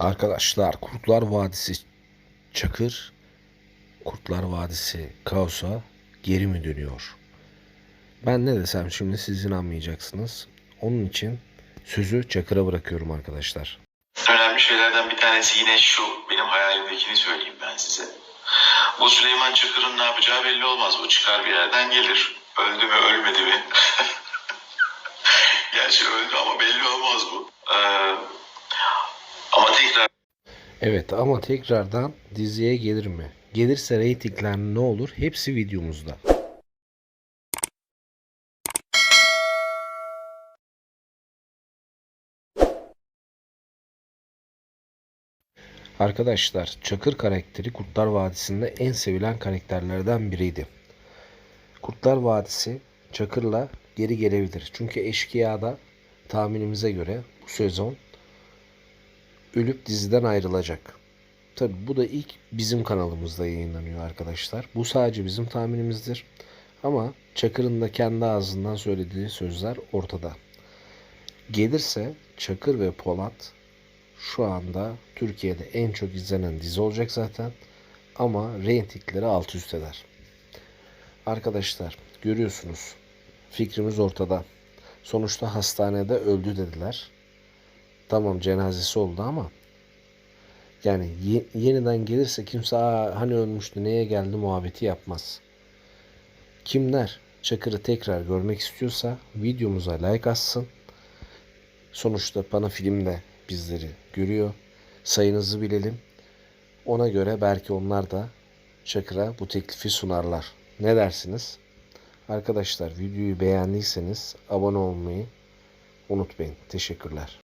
Arkadaşlar Kurtlar Vadisi Çakır, Kurtlar Vadisi Kaos'a geri mi dönüyor? Ben ne desem şimdi siz inanmayacaksınız. Onun için sözü Çakır'a bırakıyorum arkadaşlar. Önemli şeylerden bir tanesi yine şu. Benim hayalimdekini söyleyeyim ben size. Bu Süleyman Çakır'ın ne yapacağı belli olmaz. Bu çıkar bir yerden gelir. Öldü mü ölmedi mi? Evet ama tekrardan diziye gelir mi? Gelirse reytingler ne olur? Hepsi videomuzda. Arkadaşlar Çakır karakteri Kurtlar Vadisi'nde en sevilen karakterlerden biriydi. Kurtlar Vadisi Çakır'la geri gelebilir. Çünkü Eşkıya'da tahminimize göre bu sezon ölüp diziden ayrılacak. Tabi bu da ilk bizim kanalımızda yayınlanıyor arkadaşlar. Bu sadece bizim tahminimizdir. Ama Çakır'ın da kendi ağzından söylediği sözler ortada. Gelirse Çakır ve Polat şu anda Türkiye'de en çok izlenen dizi olacak zaten. Ama reytingleri alt üst eder. Arkadaşlar görüyorsunuz fikrimiz ortada. Sonuçta hastanede öldü dediler. Tamam cenazesi oldu ama yani ye- yeniden gelirse kimse Aa, hani ölmüştü neye geldi muhabbeti yapmaz. Kimler Çakır'ı tekrar görmek istiyorsa videomuza like atsın. Sonuçta Pana Film de bizleri görüyor. Sayınızı bilelim. Ona göre belki onlar da Çakır'a bu teklifi sunarlar. Ne dersiniz? Arkadaşlar videoyu beğendiyseniz abone olmayı unutmayın. Teşekkürler.